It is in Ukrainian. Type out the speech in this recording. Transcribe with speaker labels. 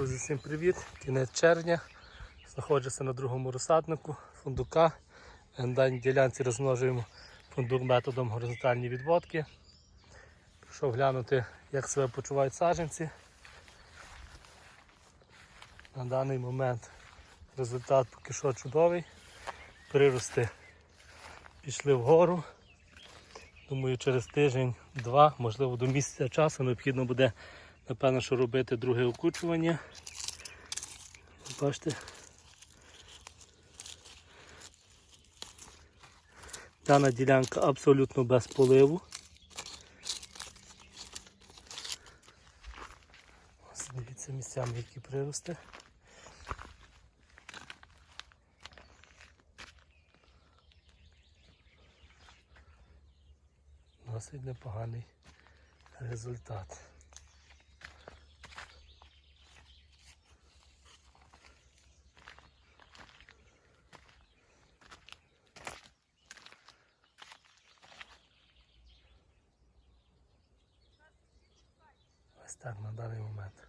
Speaker 1: Друзі, всім привіт! Кінець червня. Знаходжуся на другому розсаднику фундука. На даній ділянці розмножуємо фундук методом горизонтальної відводки. Прийшов глянути, як себе почувають саджанці. На даний момент результат поки що чудовий. Прирости пішли вгору. Думаю, через тиждень-два, можливо до місяця часу необхідно буде, напевно, що робити друге окучування. Бачите. Дана ділянка абсолютно без поливу. Ось дивіться місцями, які прирости. Досить непоганий результат. Ось на даний момент.